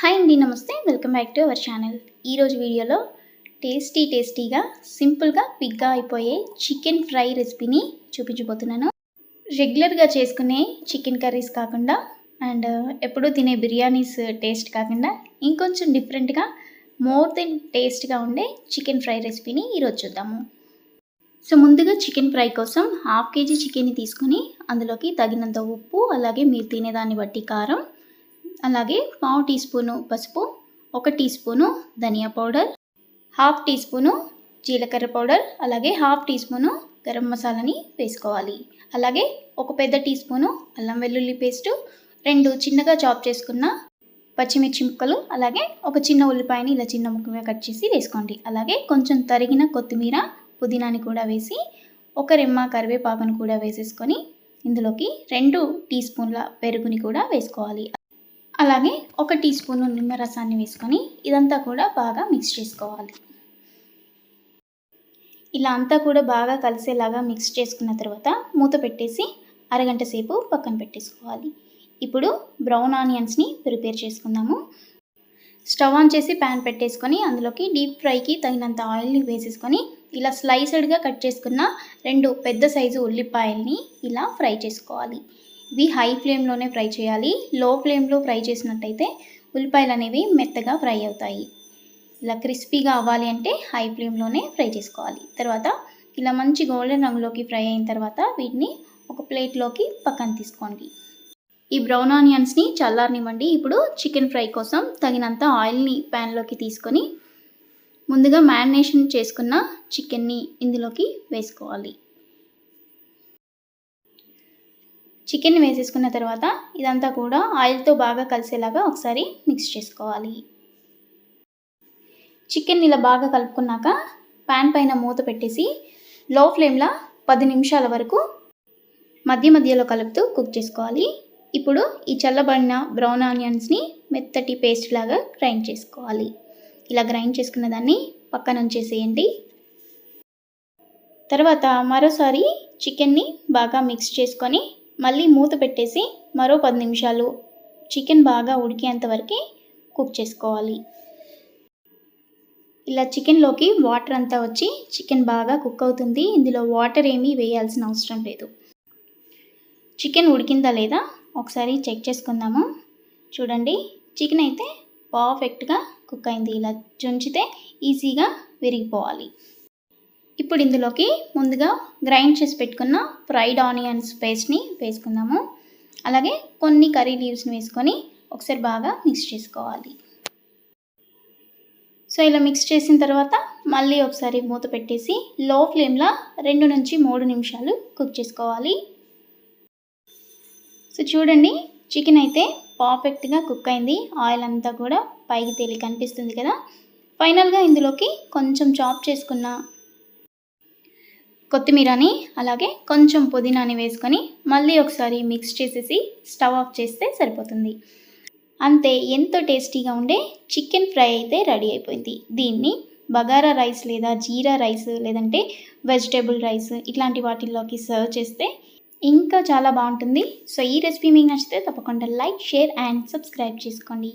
Hi అండి నమస్తే. Welcome back to our channel. ఈరోజు వీడియోలో టేస్టీ టేస్టీగా సింపుల్గా క్విక్గా అయిపోయే చికెన్ ఫ్రై రెసిపీని చూపించబోతున్నాను. రెగ్యులర్గా చేసుకునే చికెన్ కర్రీస్ కాకుండా అండ్ ఎప్పుడూ తినే బిర్యానీస్ టేస్ట్ కాకుండా ఇంకొంచెం డిఫరెంట్గా మోర్ దెన్ టేస్ట్గా ఉండే చికెన్ ఫ్రై రెసిపీని ఈరోజు చూద్దాము. సో ముందుగా చికెన్ ఫ్రై కోసం హాఫ్ కేజీ చికెన్ని తీసుకుని అందులోకి తగినంత ఉప్పు అలాగే మీరు తినేదాన్ని బట్టి కారం అలాగే పావు టీ స్పూను పసుపు ఒక టీ స్పూను ధనియా పౌడర్ హాఫ్ టీ స్పూను జీలకర్ర పౌడర్ అలాగే హాఫ్ టీ స్పూను గరం మసాలాని వేసుకోవాలి. అలాగే ఒక పెద్ద టీ స్పూను అల్లం వెల్లుల్లి పేస్టు రెండు చిన్నగా చాప్ చేసుకున్న పచ్చిమిర్చి ముక్కలు అలాగే ఒక చిన్న ఉల్లిపాయని ఇలా చిన్న ముక్కగా కట్ చేసి వేసుకోండి. అలాగే కొంచెం తరిగిన కొత్తిమీర పుదీనాని కూడా వేసి ఒక రెమ్మ కరివేపాకును కూడా వేసేసుకొని ఇందులోకి రెండు టీ స్పూన్ల పెరుగుని కూడా వేసుకోవాలి. అలాగే ఒక టీ స్పూన్ నిమ్మరసాన్ని వేసుకొని ఇదంతా కూడా బాగా మిక్స్ చేసుకోవాలి. ఇలా అంతా కూడా బాగా కలిసేలాగా మిక్స్ చేసుకున్న తర్వాత మూత పెట్టేసి అరగంట సేపు పక్కన పెట్టేసుకోవాలి. ఇప్పుడు బ్రౌన్ ఆనియన్స్ని ప్రిపేర్ చేసుకుందాము. స్టవ్ ఆన్ చేసి ప్యాన్ పెట్టేసుకొని అందులోకి డీప్ ఫ్రైకి తగినంత ఆయిల్ని వేసేసుకొని ఇలా స్లైసెడ్గా కట్ చేసుకున్న రెండు పెద్ద సైజు ఉల్లిపాయల్ని ఇలా ఫ్రై చేసుకోవాలి. ఇవి హై ఫ్లేమ్లోనే ఫ్రై చేయాలి. లో ఫ్లేమ్లో ఫ్రై చేసినట్టయితే ఉల్లిపాయలు అనేవి మెత్తగా ఫ్రై అవుతాయి. ఇలా క్రిస్పీగా అవ్వాలి అంటే హై ఫ్లేమ్లోనే ఫ్రై చేసుకోవాలి. తర్వాత ఇలా మంచి గోల్డెన్ రంగులోకి ఫ్రై అయిన తర్వాత వీటిని ఒక ప్లేట్లోకి పక్కన తీసుకోండి. ఈ బ్రౌన్ ఆనియన్స్ని చల్లారనివ్వండి. ఇప్పుడు చికెన్ ఫ్రై కోసం తగినంత ఆయిల్ని ప్యాన్లోకి తీసుకొని ముందుగా మ్యారినేషన్ చేసుకున్న చికెన్ని ఇందులోకి వేసుకోవాలి. చికెన్ వేసేసుకున్న తర్వాత ఇదంతా కూడా ఆయిల్తో బాగా కలిసేలాగా ఒకసారి మిక్స్ చేసుకోవాలి. చికెన్ ఇలా బాగా కలుపుకున్నాక ప్యాన్ పైన మూత పెట్టేసి లో ఫ్లేమ్లో పది నిమిషాల వరకు మధ్య మధ్యలో కలుపుతూ కుక్ చేసుకోవాలి. ఇప్పుడు ఈ చల్లబడిన బ్రౌన్ ఆనియన్స్ని మెత్తటి పేస్ట్ లాగా గ్రైండ్ చేసుకోవాలి. ఇలా గ్రైండ్ చేసుకున్న దాన్ని పక్కన ఉంచేసేయండి. తర్వాత మరోసారి చికెన్ని బాగా మిక్స్ చేసుకొని మళ్ళీ మూత పెట్టేసి మరో పది నిమిషాలు చికెన్ బాగా ఉడికేంత వరకు కుక్ చేసుకోవాలి. ఇలా చికెన్లోకి వాటర్ అంతా వచ్చి చికెన్ బాగా కుక్ అవుతుంది. ఇందులో వాటర్ ఏమీ వేయాల్సిన అవసరం లేదు. చికెన్ ఉడికిందా లేదా ఒకసారి చెక్ చేసుకుందాము. చూడండి చికెన్ అయితే పర్ఫెక్ట్గా కుక్ అయింది. ఇలా చుంచితే ఈజీగా విరిగిపోవాలి. ఇప్పుడు ఇందులోకి ముందుగా గ్రైండ్ చేసి పెట్టుకున్న ఫ్రైడ్ ఆనియన్స్ పేస్ట్ని వేసుకుందాము. అలాగే కొన్ని కర్రీ లీవ్స్ని వేసుకొని ఒకసారి బాగా మిక్స్ చేసుకోవాలి. సో ఇలా మిక్స్ చేసిన తర్వాత మళ్ళీ ఒకసారి మూత పెట్టేసి లో ఫ్లేమ్లో రెండు నుంచి మూడు నిమిషాలు కుక్ చేసుకోవాలి. సో చూడండి చికెన్ అయితే పర్ఫెక్ట్గా కుక్ అయింది. ఆయిల్ అంతా కూడా పైకి తేలి కనిపిస్తుంది కదా. ఫైనల్గా ఇందులోకి కొంచెం చాప్ చేసుకున్న కొత్తిమీరని అలాగే కొంచెం పుదీనాని వేసుకొని మళ్ళీ ఒకసారి మిక్స్ చేసేసి స్టవ్ ఆఫ్ చేస్తే సరిపోతుంది. అంతే ఎంతో టేస్టీగా ఉండే చికెన్ ఫ్రై అయితే రెడీ అయిపోయింది. దీన్ని బగారా రైస్ లేదా జీరా రైస్ లేదంటే వెజిటేబుల్ రైస్ ఇట్లాంటి వాటిల్లోకి సర్వ్ చేస్తే ఇంకా చాలా బాగుంటుంది. సో ఈ రెసిపీ మీకు నచ్చితే తప్పకుండా లైక్ షేర్ అండ్ సబ్స్క్రైబ్ చేసుకోండి.